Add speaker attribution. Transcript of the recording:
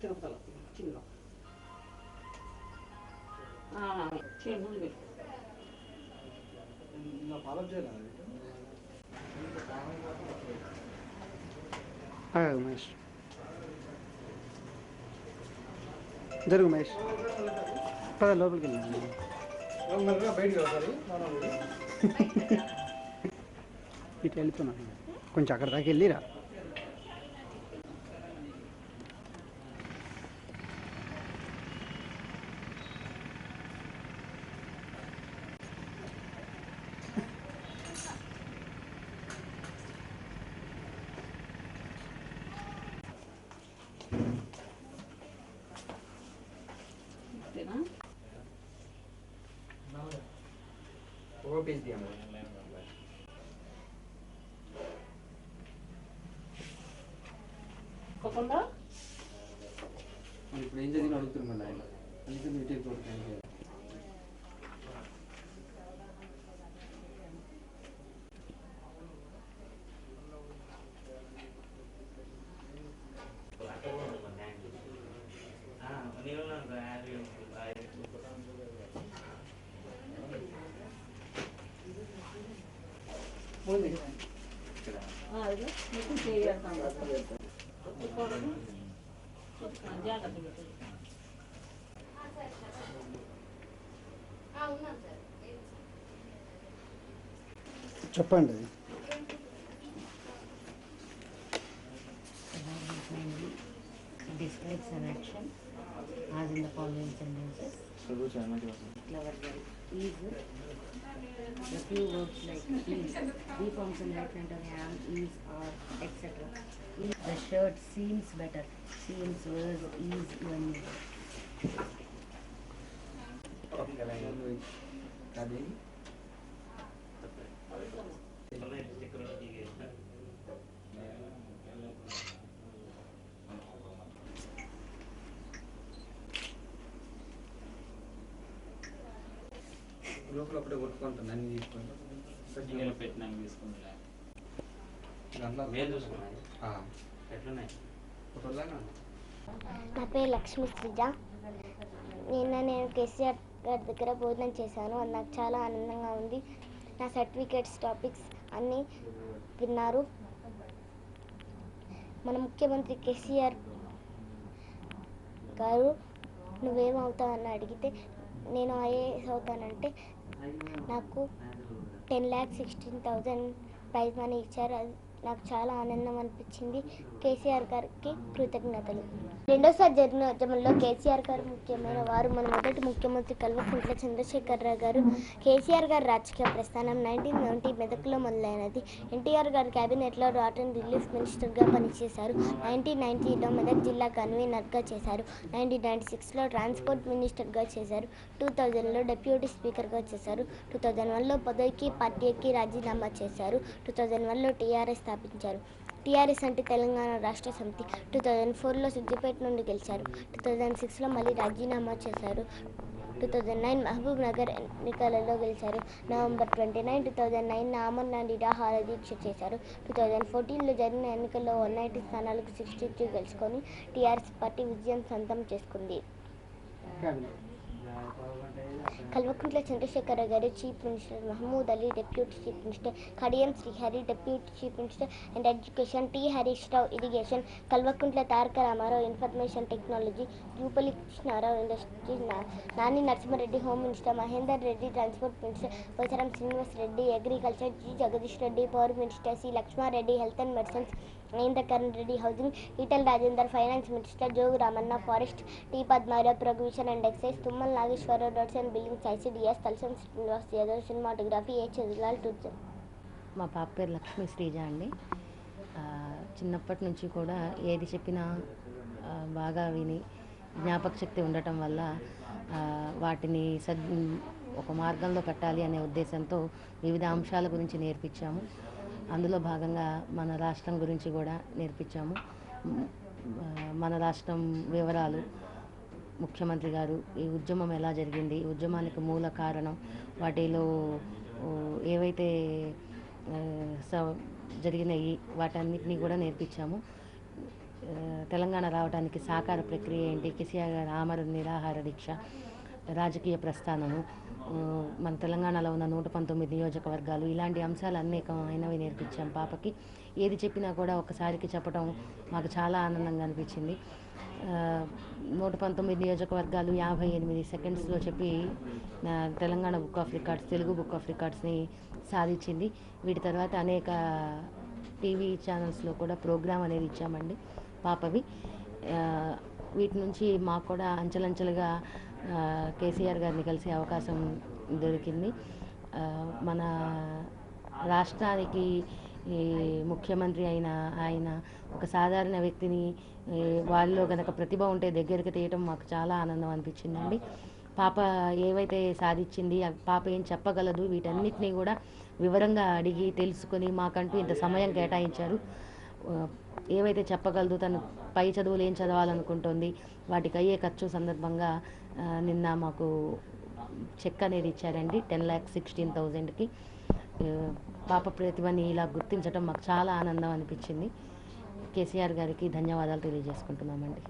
Speaker 1: తిరుపతిలో చిన్న.
Speaker 2: ఆగు మహేష్ జరుగు మహేష్ పద లోపలికి వెళ్ళి
Speaker 3: బయటికి వస్తారు
Speaker 2: ఇటు వెళ్ళిపోయినా కొంచెం అక్కడ దాకా వెళ్ళిరా
Speaker 4: పేజ్ తీయమ్మా
Speaker 1: ఒక్కొక్కకుండా
Speaker 4: ఇప్పుడు ఏం చదివిన అడుగుతున్నాడు ఆయన అందుకే మీటింగ్ కొడుతుంది
Speaker 2: చెప్పండి.
Speaker 5: Description action as in the following sentences. Clever girl is the few words like is, we forms in right under am, is, are, etc. The shirt seems better, seems worse, is even better.
Speaker 4: లోపల అప్పుడే కొట్టుకుంటాను అన్ని
Speaker 6: పెట్టినాక తీసుకుంటా
Speaker 4: దాంట్లో
Speaker 6: వేలు చూసుకున్నాయి
Speaker 4: ఆ,
Speaker 6: ఎట్లున్నాయి?
Speaker 4: ఫోటోలాగా.
Speaker 7: నా పేరు లక్ష్మీ శ్రీజ. నిన్న నేను కేసీఆర్ గారి దగ్గర భోజనం చేశాను. అది నాకు చాలా ఆనందంగా ఉంది. నా సర్టిఫికేట్స్ టాపిక్స్ అన్నీ విన్నారు. మన ముఖ్యమంత్రి కేసీఆర్ గారు నువ్వేమవుతావు అని అడిగితే నేను ఐఏఎస్ అవుతానంటే నాకు ten lakh sixteen thousand prize money ఇచ్చారు. అది నాకు చాలా ఆనందం అనిపించింది కేసీఆర్ గారికి కృతజ్ఞతలు. రెండోసారి జరిగిన ఉద్యమంలో కేసీఆర్ గారు ముఖ్యమైన వారు. మన మొదటి ముఖ్యమంత్రి కల్వకుంట్ల చంద్రశేఖరరావు గారు. కేసీఆర్ గారి రాజకీయ ప్రస్థానం నైన్టీన్ సెవెంటీ మెదక్లో మొదలైనది. ఎన్టీఆర్ గారు క్యాబినెట్లో రాటన్ రిలీఫ్ మినిస్టర్గా పనిచేశారు. నైన్టీన్ నైన్టీలో మెదక్ జిల్లా కన్వీనర్గా చేశారు. నైన్టీన్ నైన్టీ సిక్స్లో ట్రాన్స్పోర్ట్ మినిస్టర్గా చేశారు. టూ థౌజండ్లో డెప్యూటీ స్పీకర్గా చేశారు. టూ థౌజండ్ వన్లో పదవికి పార్టీకి రాజీనామా చేశారు. టూ థౌజండ్ వన్లో టీఆర్ఎస్ స్థాపించారు. టీఆర్ఎస్ అంటే తెలంగాణ రాష్ట్ర సమితి. టూ థౌజండ్ ఫోర్లో సిద్దిపేట నుండి గెలిచారు. టూ థౌజండ్ సిక్స్లో మళ్ళీ రాజీనామా చేశారు. Two thousand nine Mahabub Nagar ఎన్నికలలో గెలిచారు. November twenty nine two thousand nine నామన్న నిరాహార దీక్ష చేశారు. టూ థౌజండ్ ఫోర్టీన్లో జరిగిన ఎన్నికల్లో వన్ నైన్టీ స్థానాలకు సిక్స్టీ టూ గెలుచుకొని టీఆర్ఎస్ పార్టీ విజయం సొంతం చేసుకుంది. కల్వకుంట్ల చంద్రశేఖర గారు chief minister Mahmood Ali deputy chief minister Kadiyam Srihari deputy chief minister and education T. Harish Rao irrigation Kalvakuntla Taraka Ramarao information technology Jupally Krishnarao industry Nani Narasimhareddy home minister Mahender Reddy transport minister Pocharam Srinivas Reddy agriculture G. Jagadish Reddy power minister C. Laxmareddy health and medicines Mahendrakaran Reddy housing Etela Rajender finance minister Jogu Ramanna forest T Padmarao prohibition and excise Tummala Nageswararao roads and buildings ICDS Talasani Srinivas Yadav cinematography A Chandulal tourism.
Speaker 5: మా పాప పేరు లక్ష్మీ శ్రీజ అండి. చిన్నప్పటి నుంచి కూడా ఏది చెప్పినా బాగా విని జ్ఞాపక శక్తి ఉండటం వల్ల వాటిని సద్ ఒక మార్గంలో పెట్టాలి అనే ఉద్దేశంతో వివిధ అంశాల గురించి నేర్పించాము. అందులో భాగంగా మన రాష్ట్రం గురించి కూడా నేర్పించాము. మన రాష్ట్రం వివరాలు ముఖ్యమంత్రి గారు ఈ ఉద్యమం ఎలా జరిగింది ఈ ఉద్యమానికి మూల కారణం వాటిలో ఏవైతే జరిగినాయి వాటన్నిటిని కూడా నేర్పించాము. తెలంగాణ రావడానికి సాకార ప్రక్రియ ఏంటి కేసీఆర్ గారు ఆమరణ నిరాహార దీక్ష రాజకీయ ప్రస్థానము మన తెలంగాణలో ఉన్న నూట పంతొమ్మిది నియోజకవర్గాలు ఇలాంటి అంశాలు అనేకమైనవి నేర్పించాం పాపకి. ఏది చెప్పినా కూడా ఒకసారికి చెప్పడం మాకు చాలా ఆనందంగా అనిపించింది. నూట పంతొమ్మిది నియోజకవర్గాలు యాభై ఎనిమిది సెకండ్స్లో చెప్పి Telangana book of records Telugu book of రికార్డ్స్ని సాధించింది. వీటి తర్వాత అనేక టీవీ ఛానల్స్లో కూడా ప్రోగ్రామ్ అనేది ఇచ్చామండి పాపవి. వీటి నుంచి మాకు కూడా అంచెలంచెలుగా కేసీఆర్ గారిని కలిసే అవకాశం దొరికింది. మన రాష్ట్రానికి ఈ ముఖ్యమంత్రి అయిన ఆయన ఒక సాధారణ వ్యక్తిని వాళ్ళలో గనక ప్రతిభ ఉంటే దగ్గరికి తీయటం మాకు చాలా ఆనందం అనిపించిందండి. పాప ఏవైతే సాధించింది పాప ఏం చెప్పగలదు వీటన్నిటినీ కూడా వివరంగా అడిగి తెలుసుకొని మాకంటూ ఇంత సమయం కేటాయించారు. ఏవైతే చెప్పగలదు తను పై చదువులు ఏం చదవాలనుకుంటుంది వాటికి అయ్యే ఖర్చు సందర్భంగా నిన్న మాకు చెక్ అనేది ఇచ్చారండి టెన్ ల్యాక్ సిక్స్టీన్ థౌజండ్కి. పాప ప్రతిభని ఇలా గుర్తించడం మాకు చాలా ఆనందం అనిపించింది. కేసీఆర్ గారికి ధన్యవాదాలు తెలియజేసుకుంటున్నామండి.